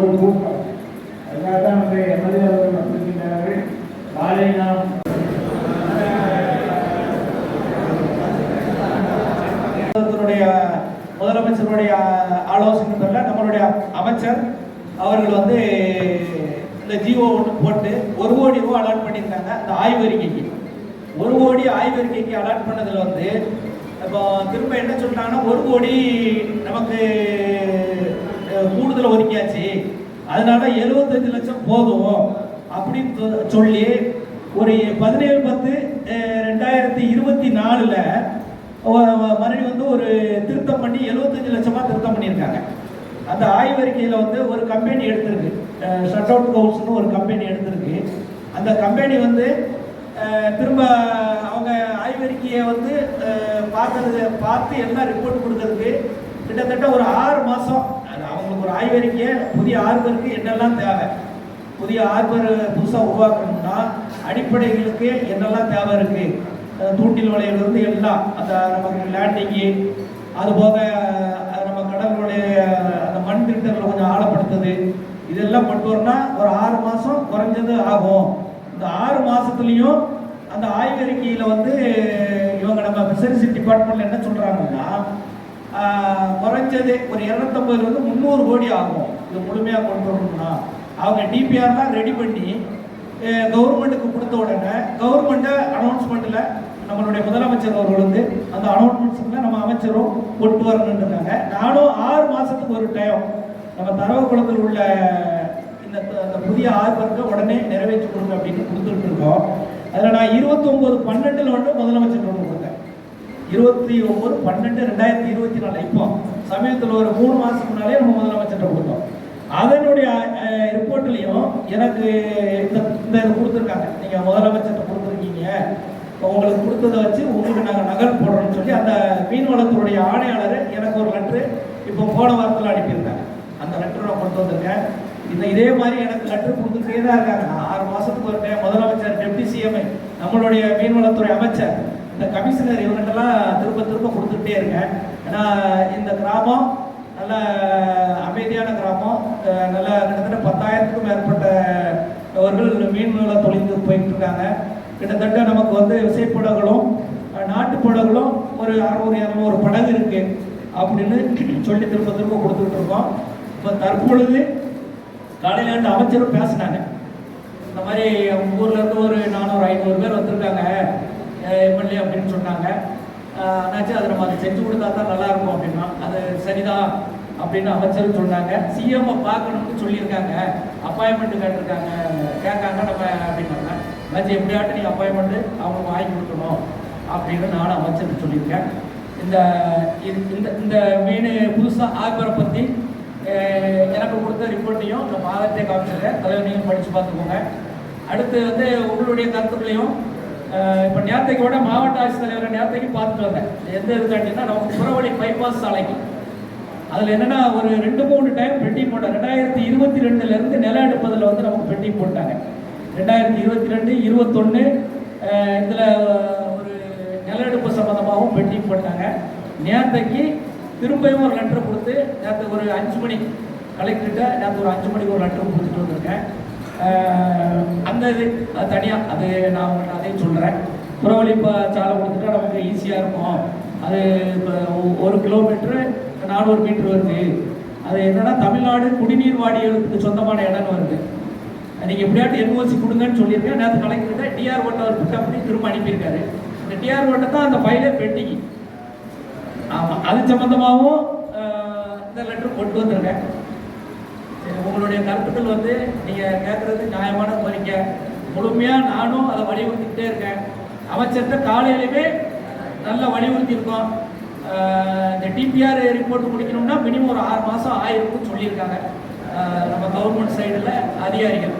ஒரு கூட்டம். அதுக்காக தான் வந்து எம்எல்ஏ அவர்கள் வந்திருக்கின்றார்கள் நாளை நாம் முதலமைச்சருடைய ஆலோசனை பேர்ல நம்மளுடைய அமைச்சர் அவர்கள் வந்து இந்த ஜிஓ ஒன்று போட்டு ஒரு கோடி ரூபா அலாட் பண்ணியிருக்காங்க. அந்த ஆய்வறிக்கைக்கு ஒரு கோடி ஆய்வறிக்கைக்கு அலாட் பண்ணதில் வந்து இப்போ திரும்ப என்ன சொல்லிட்டாங்கன்னா ஒரு கோடி நமக்கு கூடுதல் ஒதுக்கியாச்சு. அதனால எழுபத்தஞ்சு லட்சம் போதும் அப்படின்னு சொல்லி ஒரு பதினேழு பத்து ரெண்டாயிரத்தி இருபத்தி நாலில் மறுபடியும் வந்து ஒரு திருத்தம் பண்ணி எழுபத்தஞ்சு லட்சமாக திருத்தம் பண்ணியிருக்காங்க. அந்த ஆய்வறிக்கையில் வந்து ஒரு கம்பெனி எடுத்திருக்கு. ஷட் அவுட் ஹவுஸ்னு ஒரு கம்பெனி எடுத்திருக்கு. அந்த கம்பெனி வந்து திரும்ப அவங்க ஆய்வறிக்கையை வந்து பார்த்தது பார்த்து எல்லாம் ரிப்போர்ட் கொடுக்கறதுக்கு கிட்டத்தட்ட ஒரு ஆறு மாதம் அவங்களுக்கு ஒரு ஆய்வறிக்கையை புதிய ஆர்வருக்கு என்னெல்லாம் தேவை? புதிய ஆர்வர் புதுசாக உருவாக்கணும்னா அடிப்படைகளுக்கு என்னெல்லாம் தேவை இருக்குது தூண்டில் வலையிலிருந்து எல்லாம் அந்த நமக்கு லேண்டிங்கு அதுபோக நம்ம கடலுடைய அந்த மண் திட்டங்களை கொஞ்சம் ஆழப்படுத்துது. இதெல்லாம் கொண்டு ஒரு ஆறு மாதம் குறைஞ்சது ஆகும். இந்த ஆறு மாதத்துலேயும் அந்த ஆய்வறிக்கையில் வந்து இவங்க நம்ம ஃபிஷரிஸ் டிபார்ட்மெண்ட்டில் என்ன சொல்கிறாங்கன்னா குறைஞ்சது ஒரு இருநூத்தம்பதுலேருந்து முந்நூறு கோடி ஆகும். இது முழுமையாக கொண்டு வரணும்னா. அவங்க டிபிஆர்லாம் ரெடி பண்ணி கவர்மெண்ட்டுக்கு கொடுத்த உடனே கவர்மெண்ட்டை அனௌன்ஸ்மெண்ட்டில் நம்மளுடைய முதலமைச்சர் அவர்கள் வந்து அந்த அனௌன்ஸ்மெண்ட்ஸில் நம்ம அமைச்சரும் கொண்டு வரணுன்றாங்க நானும் ஆறு மாதத்துக்கு ஒரு டைம் நம்ம தரவுக்குளத்தில் உள்ள இந்த அந்த புதிய ஆர்வத்தை உடனே நிறைவேற்றி கொடுங்க அப்படின்னு கொடுத்துட்டு இருக்கோம். அதில் நான் இருபத்தொம்போது பன்னெண்டில் வந்து முதலமைச்சர் இருபத்தி ஒன்பது பன்னெண்டு ரெண்டாயிரத்தி இருபத்தி நாலு. இப்போ சமயத்தில் ஒரு மூணு மாதத்துக்கு முன்னாலே நம்ம முதலமைச்சர்கிட்ட கொடுத்தோம். அதனுடைய ரிப்போர்ட்லேயும் எனக்கு இந்த இந்த இது கொடுத்துருக்காங்க. நீங்கள் முதலமைச்சர்கிட்ட கொடுத்துருக்கீங்க. இப்போ உங்களுக்கு கொடுத்ததை வச்சு உங்களுக்கு நாங்கள் நகல் போடுறோம்னு சொல்லி அந்த மீன்வளத்துறைய ஆணையாளர் எனக்கு ஒரு லெட்ரு இப்போ போன வாரத்தில் அனுப்பியிருக்காங்க. அந்த லெட்டர் நான் கொண்டு வந்திருக்கேன். இந்த இதே மாதிரி எனக்கு லெட்டர் கொடுத்துட்டே தான் இருக்காங்க. ஆறு மாதத்துக்கு ஒரு முதலமைச்சர் டெப்டி சிஎம்ஐ நம்மளுடைய மீன்வளத்துறை அமைச்சர். இந்த கமிஷனர் இவங்ககிட்டலாம் திரும்ப திரும்ப கொடுத்துக்கிட்டே இருக்கேன். ஏன்னா இந்த கிராமம் நல்ல அமைதியான கிராமம். நல்ல கிட்டத்தட்ட பத்தாயிரத்துக்கும் மேற்பட்ட அவர்கள் மீன்களை தொழிலுக்கு போயிட்டு இருக்காங்க கிட்டத்தட்ட நமக்கு வந்து விசைப்படகுகளும் நாட்டு நாட்டுப் படகுகளும் ஒரு அறுநூறு இரநூறு படகு இருக்கு அப்படின்னு சொல்லி திரும்ப திரும்ப கொடுத்துக்கிட்டு இருக்கோம். இப்போ தற்பொழுது காலையில் ரெண்டு அமைச்சரும் பேசினாங்க. இந்த மாதிரி அவங்க ஊர்ல இருந்து ஒரு நானூறு ஐநூறு பேர் வந்திருக்காங்க. எம்எல்ஏ அப்படின்னு சொன்னாங்க. ஆனாச்சும் அதை நம்ம அதை செஞ்சு கொடுத்தா தான் நல்லா இருக்கும் அப்படின்னா அது சரிதான் அப்படின்னு அமைச்சரும் சொன்னாங்க. சிஎம் பார்க்கணும்னு சொல்லியிருக்காங்க. அப்பாயின்மெண்ட் கேட்டிருக்காங்க. கேட்காங்க நம்ம அப்படின்னாங்க. ஆச்சு எப்படியாட்டும் நீ அப்பாயின்மெண்ட் அவங்க வாங்கி கொடுக்கணும் அப்படின்னு நானும் அமைச்சருக்கு சொல்லியிருக்கேன். இந்த இது- இந்த இந்த மீன் புதுசாக ஆர்வரை பற்றி எனக்கு கொடுத்த ரிப்போர்ட்டையும் இந்த மாதத்தை காமிச்சிருக்கேன். அதை நீங்கள் படித்து பார்த்துக்கோங்க. அடுத்து வந்து உங்களுடைய கருத்துக்களையும் இப்போ நேரத்தைக்கோட மாவட்ட ஆட்சித்தலைவரை நேரத்தைக்கு பார்த்துட்டு வந்தேன். எந்த இதுக்காண்டினா நம்ம புறவழி பைபாஸ் சாலைக்கு அதில் என்னென்னா ஒரு ரெண்டு மூணு டைம் பெட்டி போட்டோம் ரெண்டாயிரத்தி இருபத்தி ரெண்டுலேருந்து நில எடுப்பதில் வந்து நமக்கு பெட்டிங் போட்டாங்க. ரெண்டாயிரத்தி இருபத்தி ரெண்டு இருபத்தொன்று இதில் ஒரு நில எடுப்பு சம்மந்தமாகவும் பெட்டிங் போட்டாங்க. நேரத்தைக்கு திரும்பவும் ஒரு லெட்டர் கொடுத்து நேற்று ஒரு அஞ்சு மணி கலெக்டர்கிட்ட நேற்று ஒரு அஞ்சு மணிக்கு ஒரு லெட்டர் கொடுத்துட்டு வந்திருக்கேன். அந்த இது அது தனியாக அது நான் உங்கள்கிட்ட அதையும் சொல்கிறேன் புறவழி இப்போ சாலை கொடுத்துட்டா நமக்கு ஈஸியாக இருக்கும். அது இப்போ ஒரு கிலோமீட்ரு நானூறு மீட்ரு வருது. அது என்னென்னா தமிழ்நாடு குடிநீர் வாரியத்துக்கு சொந்தமான இடம்னு வருது. நீங்கள் எப்படியாட்டு என்ஓசி கொடுங்கன்னு சொல்லியிருக்கேன். நேற்று கலெக்டர்கிட்ட டிஆர் ஓட்டை ஒரு பிக்கப் பண்ணி திரும்ப அனுப்பியிருக்காரு. இந்த டிஆர் ஓட்டை தான் அந்த ஃபைலே பெட்டிங் ஆமாம் அது சம்மந்தமாகவும் இந்த லெட்டர் கொண்டு வந்திருக்கேன். உங்களுடைய கருத்துக்கள் வந்து நீங்கள் கேட்குறது நியாயமான கோரிக்கை. முழுமையாக நானும் அதை வலியுறுத்திக்கிட்டே இருக்கேன். அமைச்சர்கிட்ட காலையிலுமே நல்லா வலியுறுத்தியிருக்கோம். இந்த டிபிஆர் ரிப்போர்ட் முடிக்கணும்னா மினிமம் ஒரு ஆறு மாதம் ஆயிருக்கும்னு சொல்லியிருக்காங்க. நம்ம கவர்மெண்ட் சைடில் அதிகாரிகள்.